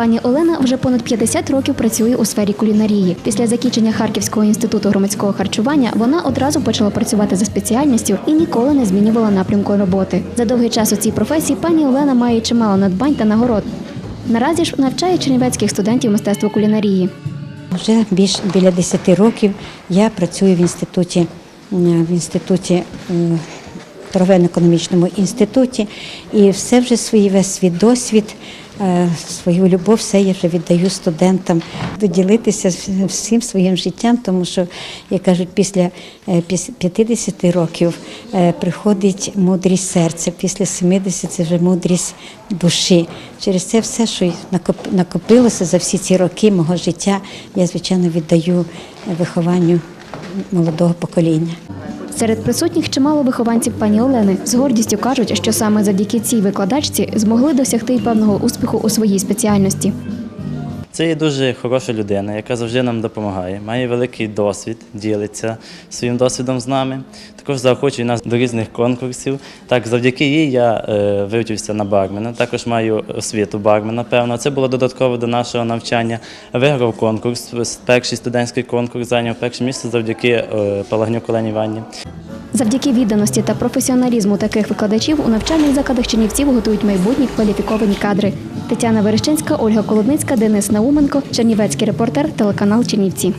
Пані Олена вже понад 50 років працює у сфері кулінарії. Після закінчення Харківського інституту громадського харчування вона одразу почала працювати за спеціальністю і ніколи не змінювала напрямку роботи. За довгий час у цій професії пані Олена має чимало надбань та нагород. Наразі ж навчає чернівецьких студентів мистецтва кулінарії. Вже більш біля 10 років я працюю в інституті в інституті м, торговельно-економічному інституті, і все вже свій весь свій досвід, е, свою любов, все я вже віддаю студентам. Ділитися всім своїм життям, тому що, як кажуть, після е, 50 років е, приходить мудрість серця, після 70 це вже мудрість душі. Через це все, що накопилося за всі ці роки мого життя, я звичайно віддаю вихованню молодого покоління. Серед присутніх чимало вихованців пані Олени з гордістю кажуть, що саме завдяки цій викладачці змогли досягти й певного успіху у своїй спеціальності. Це є дуже хороша людина, яка завжди нам допомагає, має великий досвід, ділиться своїм досвідом з нами. Також заохочує нас до різних конкурсів. Так, завдяки їй я е, вивчився на бармена. Також маю освіту бармена. Певно, це було додатково до нашого навчання. Виграв конкурс, перший студентський конкурс, зайняв перше місце завдяки е, Палагнюк Олені Іванні. Завдяки відданості та професіоналізму таких викладачів у навчальних закладах Чернівців готують майбутні кваліфіковані кадри. Тетяна Верещинська, Ольга Колодницька, Денис Науменко, Чернівецький репортер, телеканал Чернівці.